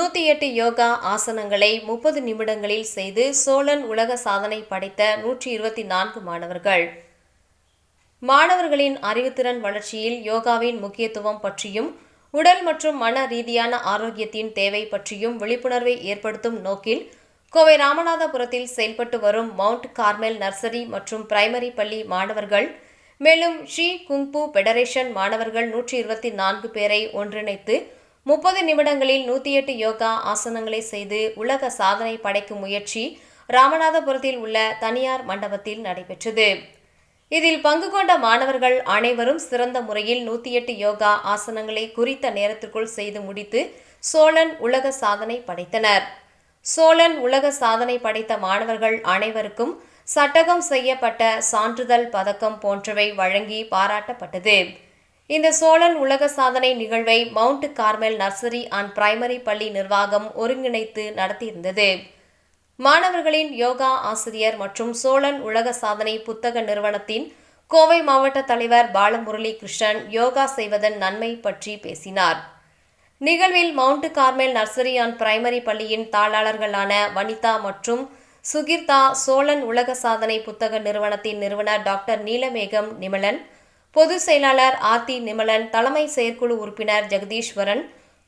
நூற்றி எட்டு யோகா ஆசனங்களை முப்பது நிமிடங்களில் செய்து சோழன் உலக சாதனை படைத்த நூற்றி இருபத்தி நான்கு மாணவர்கள். மாணவர்களின் அறிவுத்திறன் வளர்ச்சியில் யோகாவின் முக்கியத்துவம் பற்றியும் உடல் மற்றும் மன ரீதியான ஆரோக்கியத்தின் தேவை பற்றியும் விழிப்புணர்வை ஏற்படுத்தும் நோக்கில் கோவை ராமநாதபுரத்தில் செயல்பட்டு வரும் மவுண்ட் கார்மெல் நர்சரி மற்றும் பிரைமரி பள்ளி மாணவர்கள் மேலும் ஸ்ரீ குங்பு ஃபெடரேஷன் மாணவர்கள் நூற்றி இருபத்தி நான்கு பேரை ஒன்றிணைத்து முப்பது நிமிடங்களில் நூற்றி எட்டு யோகா ஆசனங்களை செய்து உலக சாதனை படைக்கும் முயற்சி ராமநாதபுரத்தில் உள்ள தனியார் மண்டபத்தில் நடைபெற்றது. இதில் பங்கு கொண்ட மாணவர்கள் அனைவரும் சிறந்த முறையில் நூற்றி எட்டு யோகா ஆசனங்களை குறித்த நேரத்திற்குள் செய்து முடித்து சோழன் உலக சாதனை படைத்தனர். சோழன் உலக சாதனை படைத்த மாணவர்கள் அனைவருக்கும் சட்டகம் செய்யப்பட்ட சான்றிதழ் பதக்கம் போன்றவை வழங்கி பாராட்டப்பட்டது. இந்த சோழன் உலக சாதனை நிகழ்வை Mount Carmel nursery and primary பள்ளி நிர்வாகம் ஒருங்கிணைத்து நடத்தியிருந்தது. மாணவர்களின் யோகா ஆசிரியர் மற்றும் சோழன் உலக சாதனை புத்தக நிறுவனத்தின் கோவை மாவட்ட தலைவர் பாலமுரளி கிருஷ்ணன் யோகா செய்வதன் நன்மை பற்றி பேசினார். நிகழ்வில் Mount Carmel nursery and primary பள்ளியின் தாளாளர்களான வனிதா மற்றும் சுகிர்தா சோழன் உலக சாதனை புத்தக நிறுவனத்தின் நிறுவனர் டாக்டர் நீலமேகம் நிமலன் பொதுச் செயலாளர் ஆர்த்தி நிமலன் தலைமை செயற்குழு உறுப்பினர் ஜெகதீஸ்வரன்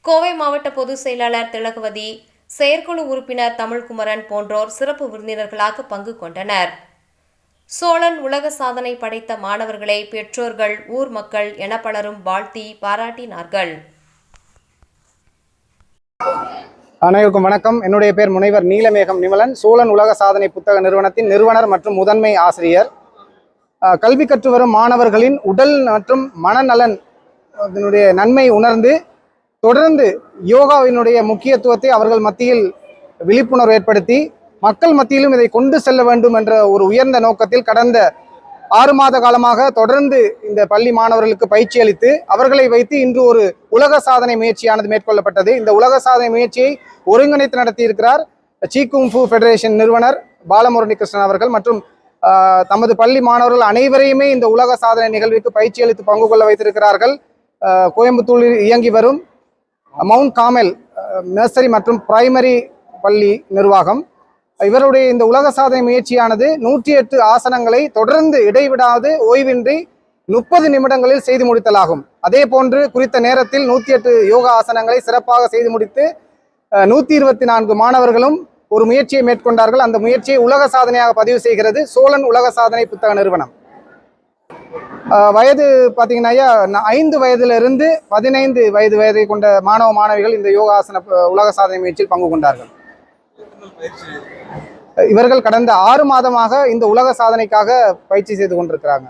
கோவை மாவட்ட பொதுச் செயலாளர் திலகவதி செயற்குழு உறுப்பினர் தமிழ்குமரன் போன்றோர் சிறப்பு விருந்தினர்களாக பங்கு கொண்டனர். சோழன் உலக சாதனை படைத்த மாணவர்களை பெற்றோர்கள் ஊர் மக்கள் என பலரும் வாழ்த்தி பாராட்டினார்கள். அனைவருக்கும் வணக்கம். என்னுடைய பேர் முனைவர் நீலமேகம் நிமலன். சோழன் உலக சாதனை புத்தக நிறுவனத்தின் நிறுவனர் மற்றும் முதன்மை ஆசிரியர். கல்வி கற்று வரும் மாணவர்களின் உடல் மற்றும் மனநலன் அதனுடைய நன்மை உணர்ந்து தொடர்ந்து யோகாவினுடைய முக்கியத்துவத்தை அவர்கள் மத்தியில் விழிப்புணர்வு ஏற்படுத்தி மக்கள் மத்தியிலும் இதை கொண்டு செல்ல வேண்டும் என்ற ஒரு உயர்ந்த நோக்கத்தில் கடந்த ஆறு மாத காலமாக தொடர்ந்து இந்த பள்ளி மாணவர்களுக்கு பயிற்சி அளித்து அவர்களை வைத்து இன்று ஒரு உலக சாதனை முயற்சியானது மேற்கொள்ளப்பட்டது. இந்த உலக சாதனை முயற்சியை ஒருங்கிணைத்து நடத்தியிருக்கிறார் சீகுங்ஃபு ஃபெடரேஷன் நிறுவனர் பாலமுரளி கிருஷ்ணன் அவர்கள் மற்றும் தமது பள்ளி மாணவர்கள் அனைவரையுமே இந்த உலக சாதனை நிகழ்வுக்கு பயிற்சி அளித்து பங்கு கொள்ள வைத்திருக்கிறார்கள். கோயம்புத்தூரில் இயங்கி வரும் மவுண்ட் காமெல் நர்சரி மற்றும் பிரைமரி பள்ளி நிர்வாகம். இவருடைய இந்த உலக சாதனை முயற்சியானது நூற்றி எட்டு ஆசனங்களை தொடர்ந்து இடைவிடாது ஓய்வின்றி முப்பது நிமிடங்களில் செய்து முடித்தலாகும். அதே போன்று குறித்த நேரத்தில் நூற்றி எட்டு யோகா ஆசனங்களை சிறப்பாக செய்து முடித்து நூற்றி இருபத்தி நான்கு மாணவர்களும் ஒரு முயற்சியை மேற்கொண்டார்கள். அந்த முயற்சியை உலக சாதனையாக பதிவு செய்கிறது சோழன் உலக சாதனை புத்தக நிறுவனம். வயது பார்த்தீங்கன்னாயா ஐந்து வயதிலிருந்து பதினைந்து வயது வயதை கொண்ட மாணவ மாணவிகள் இந்த யோகாசன உலக சாதனை முயற்சியில் பங்கு கொண்டார்கள். இவர்கள் கடந்த ஆறு மாதமாக இந்த உலக சாதனைக்காக பயிற்சி செய்து கொண்டிருக்கிறாங்க.